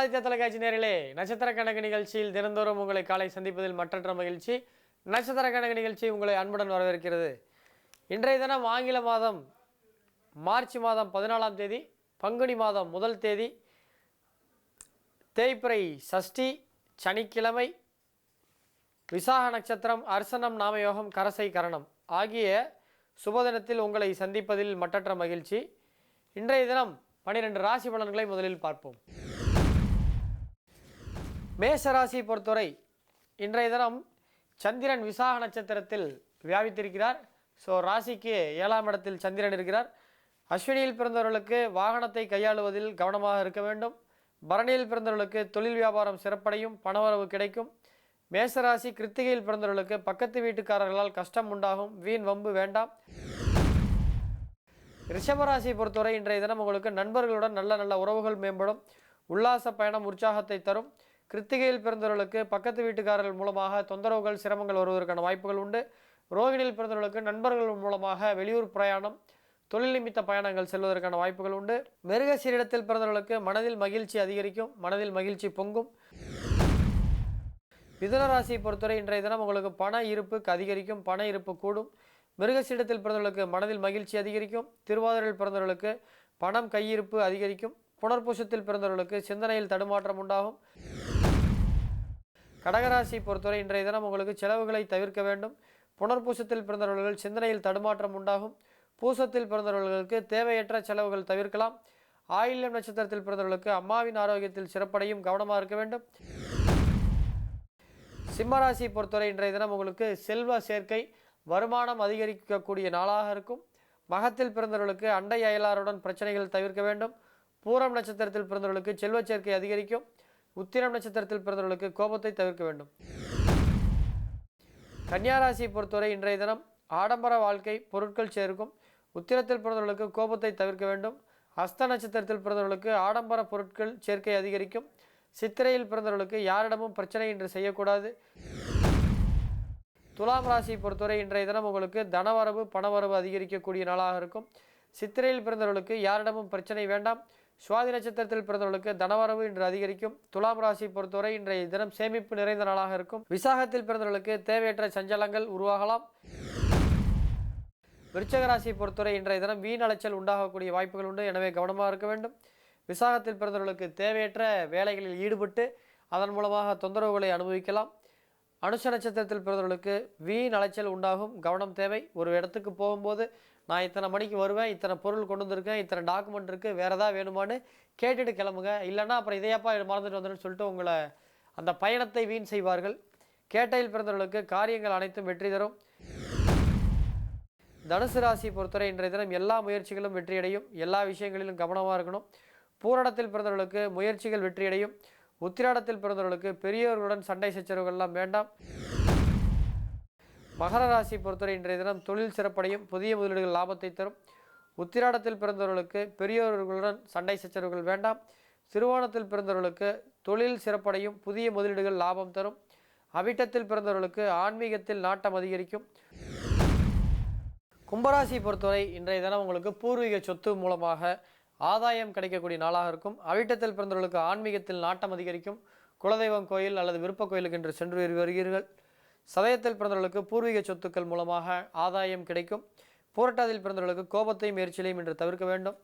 ஆதித்ய தொலைக்காட்சி நேரிலே நட்சத்திர கணக்கு நிகழ்ச்சியில் தினந்தோறும் உங்களை காலை சந்திப்பதில் மற்றற்ற மகிழ்ச்சி. நட்சத்திர கணக்கு நிகழ்ச்சி உங்களை அன்புடன் வரவேற்கிறது. இன்றைய தினம் ஆங்கில மாதம் மார்ச் மாதம் பதினாலாம் தேதி பங்குனி மாதம் முதல் தேதி தேய்பிறை சஷ்டி சனிக்கிழமை விசாக நட்சத்திரம் அர்சனம் நாமயோகம் கரசை கரணம் ஆகிய சுபதினத்தில் உங்களை சந்திப்பதில் மற்றற்ற மகிழ்ச்சி. இன்றைய தினம் பனிரெண்டு ராசி பலன்களை முதலில் பார்ப்போம். மேஷ ராசி பொறுத்தவரை இன்றைய தினம் சந்திரன் விசாக நட்சத்திரத்தில் வியாபித்திருக்கிறார். ஸோ ராசிக்கு ஏழாம் இடத்தில் சந்திரன் இருக்கிறார். அஸ்வினியில் பிறந்தவர்களுக்கு வாகனத்தை கையாளுவதில் கவனமாக இருக்க வேண்டும். பரணியில் பிறந்தவர்களுக்கு தொழில் வியாபாரம் சிறப்படையும் பணவரவு கிடைக்கும். மேசராசி கிருத்திகையில் பிறந்தவர்களுக்கு பக்கத்து வீட்டுக்காரர்களால் கஷ்டம் உண்டாகும் வீண் வம்பு வேண்டாம். ரிஷபராசியை பொறுத்தவரை இன்றைய தினம் உங்களுக்கு நண்பர்களுடன் நல்ல நல்ல உறவுகள் மேம்படும். உல்லாச பயணம் உற்சாகத்தை தரும். கிருத்திகையில் பிறந்தவர்களுக்கு பக்கத்து வீட்டுக்காரர்கள் மூலமாக தொந்தரவுகள் சிரமங்கள் வருவதற்கான வாய்ப்புகள் உண்டு. ரோகிணியில் பிறந்தவர்களுக்கு நண்பர்கள் மூலமாக வெளியூர் பிரயாணம் தொழில் நிமித்த பயணங்கள் செல்வதற்கான வாய்ப்புகள் உண்டு. மிருகசீரிடத்தில் பிறந்தவர்களுக்கு மனதில் மகிழ்ச்சி அதிகரிக்கும் மனதில் மகிழ்ச்சி பொங்கும். மிதுன ராசியை பொறுத்தவரை இன்றைய தினம் உங்களுக்கு பண இருப்பு அதிகரிக்கும் பண இருப்பு கூடும். மிருகசீடத்தில் பிறந்தவர்களுக்கு மனதில் மகிழ்ச்சி அதிகரிக்கும். திருவாதிரையில் பிறந்தவர்களுக்கு பணம் கையிருப்பு அதிகரிக்கும். புனர்பூசத்தில் பிறந்தவர்களுக்கு சிந்தனையில் தடுமாற்றம் உண்டாகும். கடகராசி பொறுத்தவரை இன்றைய தினம் உங்களுக்கு செலவுகளை தவிர்க்க வேண்டும். புனர்பூசத்தில் பிறந்தவர்கள் சிந்தனையில் தடுமாற்றம் உண்டாகும். பூசத்தில் பிறந்தவர்களுக்கு தேவையற்ற செலவுகள் தவிர்க்கலாம். ஆயில்யம் நட்சத்திரத்தில் பிறந்தவர்களுக்கு அம்மாவின் ஆரோக்கியத்தில் சிறப்படையும் கவனமாக இருக்க வேண்டும். சிம்மராசி பொறுத்தவரை இன்றைய தினம் உங்களுக்கு செல்வ சேர்க்கை வருமானம் அதிகரிக்கக்கூடிய நாளாக இருக்கும். மகத்தில் பிறந்தவர்களுக்கு அண்டை அயலாருடன் பிரச்சனைகள் தவிர்க்க வேண்டும். பூரம் நட்சத்திரத்தில் பிறந்தவர்களுக்கு செல்வ சேர்க்கை அதிகரிக்கும். உத்திரம் நட்சத்திரத்தில் பிறந்தவர்களுக்கு கோபத்தை தவிர்க்க வேண்டும். கன்னியாராசியை பொறுத்தவரை இன்றைய தினம் ஆடம்பர வாழ்க்கை பொருட்கள் சேர்க்கும். உத்திரத்தில் பிறந்தவர்களுக்கு கோபத்தை தவிர்க்க வேண்டும். அஸ்த நட்சத்திரத்தில் பிறந்தவர்களுக்கு ஆடம்பர பொருட்கள் சேர்க்கை அதிகரிக்கும். சித்திரையில் பிறந்தவர்களுக்கு யாரிடமும் பிரச்சனை என்று செய்யக்கூடாது. துலாம் ராசியை பொறுத்தவரை இன்றைய தினம் உங்களுக்கு தனவரவு பணவரவு அதிகரிக்கக்கூடிய நாளாக இருக்கும். சித்திரையில் பிறந்தவர்களுக்கு யாரிடமும் பிரச்சனை வேண்டாம். சுவாதி நட்சத்திரத்தில் பிறந்தவர்களுக்கு தனவரவு இன்று அதிகரிக்கும். துலாம் ராசி பொறுத்தவரை இன்றைய தினம் சேமிப்பு நிறைந்த நாளாக இருக்கும். விசாகத்தில் பிறந்தவர்களுக்கு தேவையற்ற சஞ்சலங்கள் உருவாகலாம். விருச்சக ராசியை பொறுத்தவரை இன்றைய தினம் வீண் அலைச்சல் உண்டாகக்கூடிய வாய்ப்புகள் உண்டு. எனவே கவனமாக இருக்க வேண்டும். விசாகத்தில் பிறந்தவர்களுக்கு தேவையற்ற வேலைகளில் ஈடுபட்டு அதன் மூலமாக தொந்தரவுகளை அனுபவிக்கலாம். அனுஷ நட்சத்திரத்தில் பிறந்தவர்களுக்கு வீண் அலைச்சல் உண்டாகும். கவனம் தேவை. ஒரு இடத்துக்கு போகும்போது நான் இத்தனை மணிக்கு வருவேன் இத்தனை பொருள் கொண்டு வந்திருக்கேன் இத்தனை டாக்குமெண்ட் இருக்குது வேறு ஏதாவது வேணுமான்னு கேட்டுட்டு கிளம்புங்க. இல்லைன்னா அப்புறம் இதையாப்பா மறந்துட்டு வந்துடுன்னு சொல்லிட்டு உங்களை அந்த பயணத்தை வீண் செய்வார்கள். கேட்டையில் பிறந்தவர்களுக்கு காரியங்கள் அனைத்தும் வெற்றி தரும். தனுசு ராசி பொறுத்தவரை இன்றைய தினம் எல்லா முயற்சிகளும் வெற்றியடையும். எல்லா விஷயங்களிலும் கவனமாக இருக்கணும். பூரடத்தில் பிறந்தவர்களுக்கு முயற்சிகள் வெற்றியடையும். உத்திராடத்தில் பிறந்தவர்களுக்கு பெரியவர்களுடன் சண்டை சச்சரவுகள்லாம் வேண்டாம். மகர ராசி பொறுத்தவரை இன்றைய தினம் தொழில் சிறப்படையும் புதிய முதலீடுகள் லாபத்தை தரும். உத்திராடத்தில் பிறந்தவர்களுக்கு பெரியவர்களுடன் சண்டை சச்சரவுகள் வேண்டாம். சிறுவானத்தில் பிறந்தவர்களுக்கு தொழில் சிறப்படையும் புதிய முதலீடுகள் லாபம் தரும். அவிட்டத்தில் பிறந்தவர்களுக்கு ஆன்மீகத்தில் நாட்டம் அதிகரிக்கும். கும்பராசி பொறுத்தவரை இன்றைய தினம் உங்களுக்கு பூர்வீக சொத்து மூலமாக ஆதாயம் கிடைக்கக்கூடிய நாளாக இருக்கும். அவிட்டத்தில் பிறந்தவர்களுக்கு ஆன்மீகத்தில் நாட்டம் அதிகரிக்கும். குலதெய்வம் கோயில் அல்லது விருப்ப கோயிலுக்கு என்று சென்று வருகிறீர்கள். சதயத்தில் பிறந்தவர்களுக்கு பூர்வீக சொத்துக்கள் மூலமாக ஆதாயம் கிடைக்கும். பூரட்டாதியில் பிறந்தவர்களுக்கு கோபத்தையும் எரிச்சலையும் என்று தவிர்க்க வேண்டும்.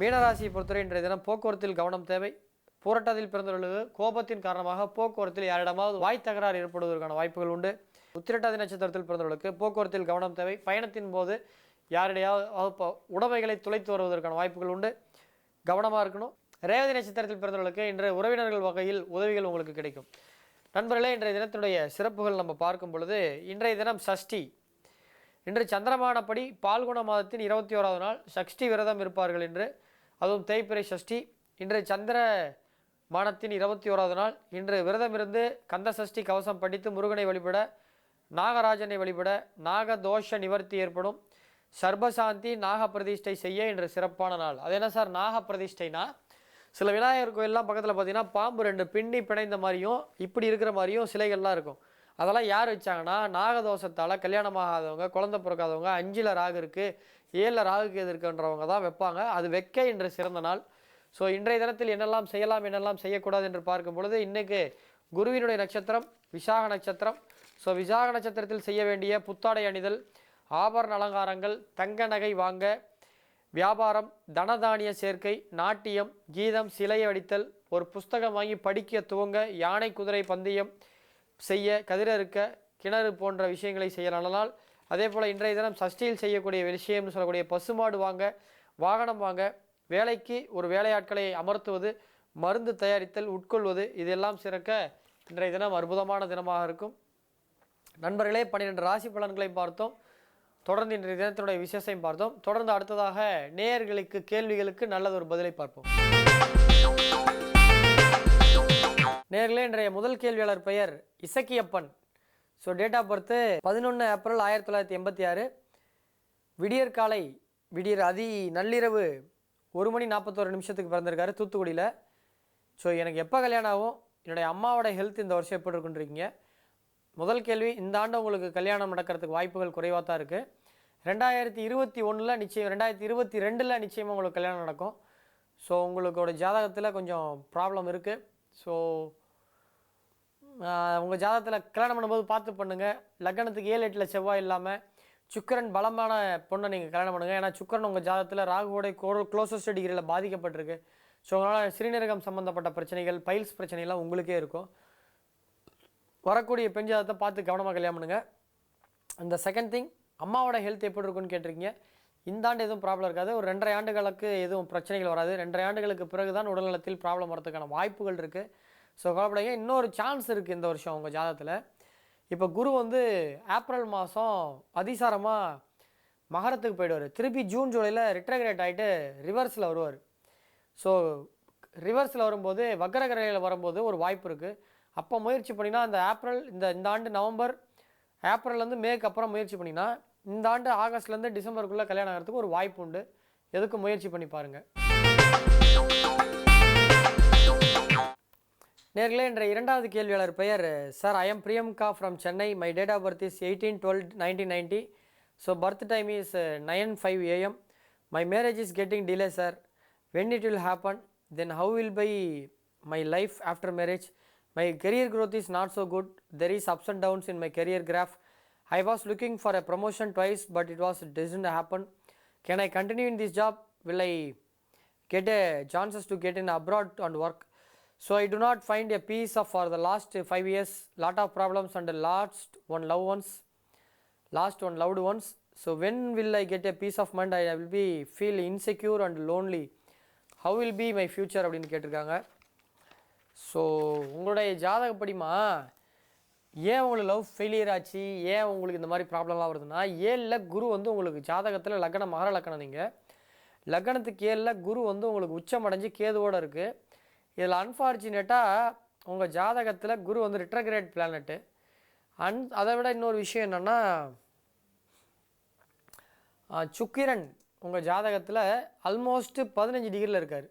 மீனராசியை பொறுத்தவரை இன்றைய தினம் போக்குவரத்தில் கவனம் தேவை. பூரட்டாதில் பிறந்தவர்களுக்கு கோபத்தின் காரணமாக போக்குவரத்தில் யாரிடமாவது வாய் தகராறு ஏற்படுவதற்கான வாய்ப்புகள் உண்டு. உத்திரட்டாதி நட்சத்திரத்தில் பிறந்தவர்களுக்கு போக்குவரத்தில் கவனம் தேவை. பயணத்தின் போது யாரிடையாவது உடமைகளை உடைமைகளை துளைத்து வருவதற்கான வாய்ப்புகள் உண்டு. கவனமாக இருக்கணும். ரேவதி நட்சத்திரத்தில் பிறந்தவர்களுக்கு இன்று உறவினர்கள் வகையில் உதவிகள் உங்களுக்கு கிடைக்கும். நண்பர்களே இன்றைய தினத்தினுடைய சிறப்புகள் நம்ம பார்க்கும் பொழுது இன்றைய தினம் சஷ்டி. இன்று சந்திரமானப்படி பால்குண மாதத்தின் இருபத்தி ஓராவது நாள் சஷ்டி விரதம் இருப்பார்கள் என்று அதுவும் தேய்பிறை சஷ்டி. இன்று சந்திர மானத்தின் இருபத்தி ஓராவது நாள். இன்று விரதம் இருந்து கந்த சஷ்டி கவசம் படித்து முருகனை வழிபட நாகராஜனை வழிபட நாக தோஷ நிவர்த்தி ஏற்படும். சர்பசாந்தி நாக பிரதிஷ்டை செய்ய இன்று சிறப்பான நாள். அது என்ன சார் நாக பிரதிஷ்டைனா சில விநாயகர் கோயிலெலாம் பக்கத்தில் பார்த்தீங்கன்னா பாம்பு ரெண்டு பின்னி பிணைந்த மாதிரியும் இப்படி இருக்கிற மாதிரியும் சிலைகள்லாம் இருக்கும். அதெல்லாம் யார் வச்சாங்கன்னா நாகதோஷத்தால் கல்யாணம் ஆகாதவங்க குழந்தை பிறக்காதவங்க அஞ்சில் ராகு இருக்குது ஏழில் ராகுக்கு எதிர்க்குன்றவங்க தான் வைப்பாங்க. அது வைக்க இன்று சிறந்த நாள். ஸோ இன்றைய தினத்தில் என்னெல்லாம் செய்யலாம் என்னெல்லாம் செய்யக்கூடாது என்று பார்க்கும் பொழுது இன்னைக்கு குருவினுடைய நட்சத்திரம் விசாக நட்சத்திரம். ஸோ விசாக நட்சத்திரத்தில் செய்ய வேண்டிய புத்தாடை அணிதல் ஆபரண அலங்காரங்கள் தங்க நகை வாங்க வியாபாரம் தனதானிய சேர்க்கை நாட்டியம் கீதம் சிலை அடித்தல் ஒரு புஸ்தகம் வாங்கி படிக்க துவங்க யானை குதிரை பந்தயம் செய்ய கதிரறுக்க கிணறு போன்ற விஷயங்களை செய்யலாம். அதே போல் இன்றைய தினம் சஷ்டியில் செய்யக்கூடிய விஷயம்னு சொல்லக்கூடிய பசுமாடு வாங்க வாகனம் வாங்க வேலைக்கு ஒரு வேலையாட்களை அமர்த்துவது மருந்து தயாரித்தல் உட்கொள்வது இதெல்லாம் சிறக்க இன்றைய தினம் அற்புதமான தினமாக இருக்கும். நண்பர்களே பன்னிரெண்டு ராசி பலன்களை பார்த்தோம். தொடர்ந்து இன்றைய தினத்தினுடைய விசேஷம் பார்த்தோம். தொடர்ந்து அடுத்ததாக நேயர்களுக்கு கேள்விகளுக்கு நல்லதொரு பதிலை பார்ப்போம். நேர்களே இன்றைய முதல் கேள்வியாளர் பெயர் Isakkiyappan. So date of birth பதினொன்று ஏப்ரல் ஆயிரத்தி தொள்ளாயிரத்தி எண்பத்தி ஆறு. விடியற் காலை விடியற் அதி நள்ளிரவு ஒரு மணி நாற்பத்தோரு நிமிஷத்துக்கு பிறந்திருக்காரு தூத்துக்குடியில். ஸோ எனக்கு எப்போ கல்யாணம் ஆகும்? என்னுடைய அம்மாவோட ஹெல்த் இந்த வருஷம் எப்படி இருக்குன்றீங்க முதல் கேள்வி இந்த ஆண்டு உங்களுக்கு கல்யாணம் நடக்கிறதுக்கு வாய்ப்புகள் குறைவாக தான் இருக்குது ரெண்டாயிரத்தி இருபத்தி ஒன்றில் நிச்சயம் ரெண்டாயிரத்தி இருபத்தி ரெண்டில் நிச்சயமாக உங்களுக்கு கல்யாணம் நடக்கும். ஸோ உங்களுக்கோட ஜாதகத்தில் கொஞ்சம் ப்ராப்ளம் இருக்குது ஸோ உங்கள் ஜாதகத்தில் கல்யாணம் பண்ணும்போது பார்த்து பண்ணுங்கள் லக்னத்துக்கு ஏழு எட்டில் செவ்வாய் இல்லாமல் சுக்கிரன் பலமான பொண்ணை நீங்கள் கல்யாணம் பண்ணுங்கள் ஏன்னா சுக்கரன் உங்கள் ஜாதகத்தில் ராகுவோட க்ளோசஸ்ட் டிகிரியில் பாதிக்கப்பட்டிருக்கு. ஸோ உங்களால் சிறுநீரகம் சம்மந்தப்பட்ட பிரச்சனைகள் பைல்ஸ் பிரச்சனைலாம் உங்களுக்கே இருக்கும். வரக்கூடிய பெண் ஜாதகத்தை பார்த்து கவனமாக கல்யாணம் பண்ணுங்கள் அந்த செகண்ட் திங் அம்மாவோட ஹெல்த் எப்படி இருக்குன்னு கேட்டிருக்கீங்க. இந்த ஆண்டு எதுவும் ப்ராப்ளம் இருக்காது. ஒரு ரெண்டரை ஆண்டுகளுக்கு எதுவும் பிரச்சனைகள் வராது. ரெண்டரை ஆண்டுகளுக்கு பிறகு தான் உடல்நலத்தில் ப்ராப்ளம் வரதுக்கான வாய்ப்புகள் இருக்குது ஸோ கவலைப்படாங்க இன்னொரு சான்ஸ் இருக்குது இந்த வருஷம் உங்கள் ஜாதகத்தில். இப்போ குரு வந்து ஏப்ரல் மாதம் அதிசாரமாக மகரத்துக்கு போயிடுவார். திருப்பி ஜூன் ஜூலையில் ரிட்ரகிரேட் ஆகிட்டு ரிவர்ஸில் வருவார். ஸோ ரிவர்ஸில் வரும்போது வக்கரகரையில் வரும்போது ஒரு வாய்ப்பு இருக்குது அப்போ முயற்சி பண்ணினா அந்த ஏப்ரல் இந்த இந்த ஆண்டு நவம்பர் ஏப்ரல்லேருந்து மேக்கு அப்புறம் முயற்சி பண்ணினா இந்த ஆண்டு ஆகஸ்ட்லேருந்து டிசம்பருக்குள்ளே கல்யாணம் ஆகிறதுக்கு ஒரு வாய்ப்பு உண்டு. எதுக்கு முயற்சி பண்ணி பாருங்கள் நேர்களே என்ற இரண்டாவது கேள்வியாளர் பெயர் sir I am Priyanka from Chennai my date of birth is eighteen twelve nineteen ninety so birth time is nine five AM my marriage is getting delay sir when it will happen then how will be my life after marriage my career growth is not so good there is ups and downs in my career graph I was looking for a promotion twice but it was doesn't happen can I continue in this job will I get a chances to get in abroad and work so I do not find a peace of for the last five years lot of problems and lost one love ones lost one loved ones so when will I get a peace of mind I will be feel insecure and lonely how will be my future அப்படின்னு கேட்டிருக்காங்க so உங்களுடைய ஜாதகப்படிமா ஏன் உங்களுக்கு love failure ஆச்சு? ஏன் உங்களுக்கு இந்த மாதிரி ப்ராப்ளம்லாம் வருதுன்னா ஏழில் குரு வந்து உங்களுக்கு ஜாதகத்தில் லக்னம் மகர லக்னம் நீங்கள் லக்னத்துக்கு ஏழில் குரு வந்து உங்களுக்கு உச்சம் அடைஞ்சு கேதுவோடு இருக்குது இதில் அன்ஃபார்ச்சுனேட்டாக உங்கள் ஜாதகத்தில் குரு வந்து ரிட்ரகிரேட் பிளானட்டு அன் அதை விட இன்னொரு விஷயம் என்னென்னா சுக்கிரன் உங்கள் ஜாதகத்தில் ஆல்மோஸ்ட்டு பதினஞ்சு டிகிரியில் இருக்கார்.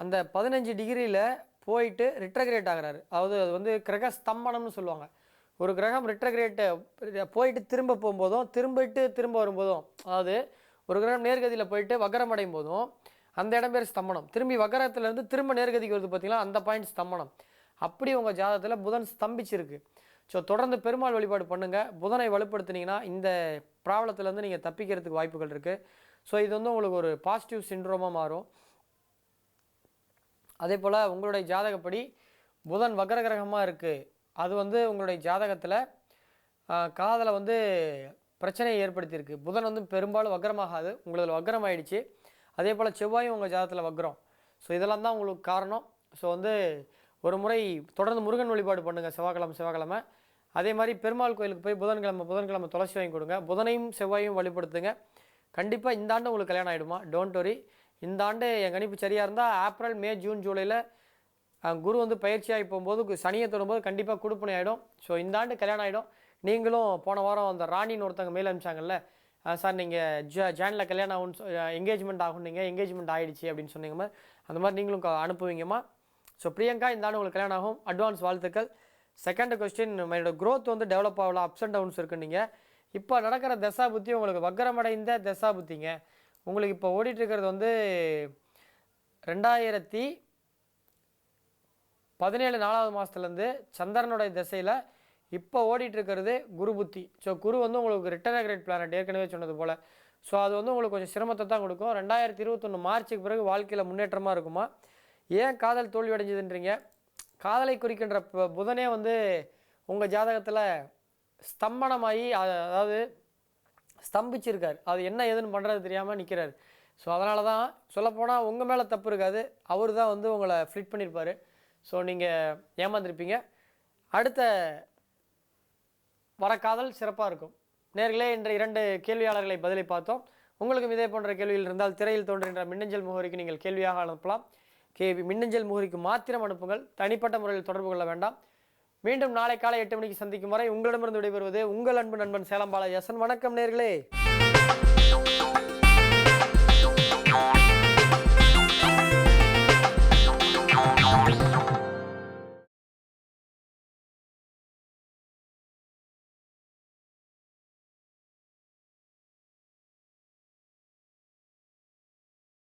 அந்த பதினஞ்சு டிகிரியில் போயிட்டு ரிட்ரகிரேட் ஆகிறாரு. அதாவது அது வந்து கிரக ஸ்தம்பனம்னு சொல்லுவாங்க. ஒரு கிரகம் ரிட்ரகிரேட்டு போயிட்டு திரும்ப போகும்போதும் திரும்பிட்டு திரும்ப வரும்போதும் அதாவது ஒரு கிரகம் நேர்கதியில் போயிட்டு வக்கரம் அடையும் போதும் அந்த இடம் பேர் ஸ்தம்பனம். திரும்பி வக்கரத்துலேருந்து திரும்ப நேர்கதிக்கு வருது பார்த்தீங்கன்னா அந்த பாயிண்ட் ஸ்தம்பனம். அப்படி உங்கள் ஜாதகத்தில் புதன் ஸ்தம்பிச்சிருக்கு. ஸோ தொடர்ந்து பெருமாள் வழிபாடு பண்ணுங்கள் புதனை வலுப்படுத்துனீங்கன்னா இந்த ப்ராப்ளத்துலேருந்து நீங்கள் தப்பிக்கிறதுக்கு வாய்ப்புகள் இருக்குது ஸோ இது வந்து உங்களுக்கு ஒரு பாசிட்டிவ் சிண்ட்ரோமாக மாறும். அதே போல் உங்களுடைய ஜாதகப்படி புதன் வக்கர கிரகமாக இருக்குது அது வந்து உங்களுடைய ஜாதகத்தில் காதலை வந்து பிரச்சனையை ஏற்படுத்தியிருக்கு. புதன் வந்து பெரும்பாலும் வக்கரமாகாது உங்களதில் வக்கரம் ஆயிடுச்சு அதே போல் செவ்வாயும் உங்கள் ஜாதகத்தில் வக்கரம் ஸோ இதெல்லாம் தான் உங்களுக்கு காரணம். ஸோ வந்து ஒரு முறை தொடர்ந்து முருகன் வழிபாடு பண்ணுங்கள் செவ்வாய்க்கிழமை செவ்வாய்க்கிழமை. அதே மாதிரி பெருமாள் கோயிலுக்கு போய் புதன்கிழமை புதன்கிழமை துளசி வாங்கி கொடுங்க. புதனையும் செவ்வாயும் வழிபடுத்துங்க. கண்டிப்பாக இந்த ஆண்டு உங்களுக்கு கல்யாணம் ஆகிடுமா டோன்ட் வரி இந்த ஆண்டு என் கணிப்பு சரியாக இருந்தால் ஏப்ரல் மே ஜூன் ஜூலையில் குரு வந்து பயிற்சியாகி போகும்போது சனியை தொடும்போது கண்டிப்பாக கொடுப்பனை ஆகிடும் ஸோ இந்த ஆண்டு கல்யாணம் ஆகிடும் நீங்களும் போன வாரம் அந்த ராணின்னு ஒருத்தவங்க மேல் அனுப்பிச்சாங்கல்ல சார் நீங்கள் ஜ ஜேனில் கல்யாணம் ஆகும்னு என்கேஜ்மெண்ட் ஆகும் நீங்கள் என்கேஜ்மெண்ட் ஆகிடுச்சு அப்படின்னு சொன்னீங்கம்மா அந்த மாதிரி நீங்களும் அனுப்புவீங்கம்மா. ஸோ பிரியங்கா இந்த ஆண்டு உங்களுக்கு கல்யாணம் ஆகும். அட்வான்ஸ் வாழ்த்துக்கள். செகண்ட் கொஸ்டின் என்னோடய க்ரோத் வந்து டெவலப் ஆகல அப்ஸ் அண்ட் டவுன்ஸ் இருக்கு நீங்கள் இப்போ நடக்கிற தசா புத்தி உங்களுக்கு வக்கரமடைந்த தசா புத்திங்க உங்களுக்கு இப்போ ஓடிட்டுருக்கிறது வந்து ரெண்டாயிரத்தி பதினேழு நாலாவது மாதத்துலேருந்து சந்திரனுடைய திசையில் இப்போ ஓடிட்டுருக்கிறது குரு புத்தி. ஸோ குரு வந்து உங்களுக்கு ரிட்டர்னேட் பிளானட் ஏற்கனவே சொன்னது போல். ஸோ அது வந்து உங்களுக்கு கொஞ்சம் சிரமத்தை தான் கொடுக்கும். ரெண்டாயிரத்தி இருபத்தொன்று மார்ச்சுக்கு பிறகு வாழ்க்கையில் முன்னேற்றமாக இருக்குமா? ஏன் காதல் தோல்வி அடைஞ்சதுன்றீங்க? காதலை குறிக்கின்ற ப- புதனே வந்து உங்கள் ஜாதகத்தில் ஸ்தம்பனமாகி அதாவது ஸ்தம்பிச்சிருக்கார். அது என்ன ஏதுன்னு பண்ணுறது தெரியாமல் நிற்கிறார் ஸோ அதனால தான் சொல்லப்போனால் உங்கள் மேலே தப்பு இருக்காது. அவர் தான் வந்து உங்களை ஃப்ளிட் பண்ணியிருப்பார் ஸோ நீங்கள் ஏமாந்துருப்பீங்க. அடுத்த வர காதல் சிறப்பாக இருக்கும். நேர்களே இன்று இரண்டு கேள்வியாளர்களை பதிலை பார்த்தோம். உங்களுக்கும் இதே போன்ற கேள்வியில் இருந்தால் திரையில் தோன்றுகின்ற மின்னஞ்சல் முகவரிக்கு நீங்கள் கேள்வியாக அனுப்பலாம். கேவி மின்னஞ்சல் முகவரிக்கு மாத்திரம் அனுப்புங்கள். தனிப்பட்ட முறையில் தொடர்பு கொள்ள வேண்டாம். மீண்டும் நாளை காலை எட்டு மணிக்கு சந்திக்கும் வரை உங்களிடமிருந்து விடைபெறுவது உங்கள் அன்பு நண்பன் சேலம்பாளைய யசன் வணக்கம் நேர்களே.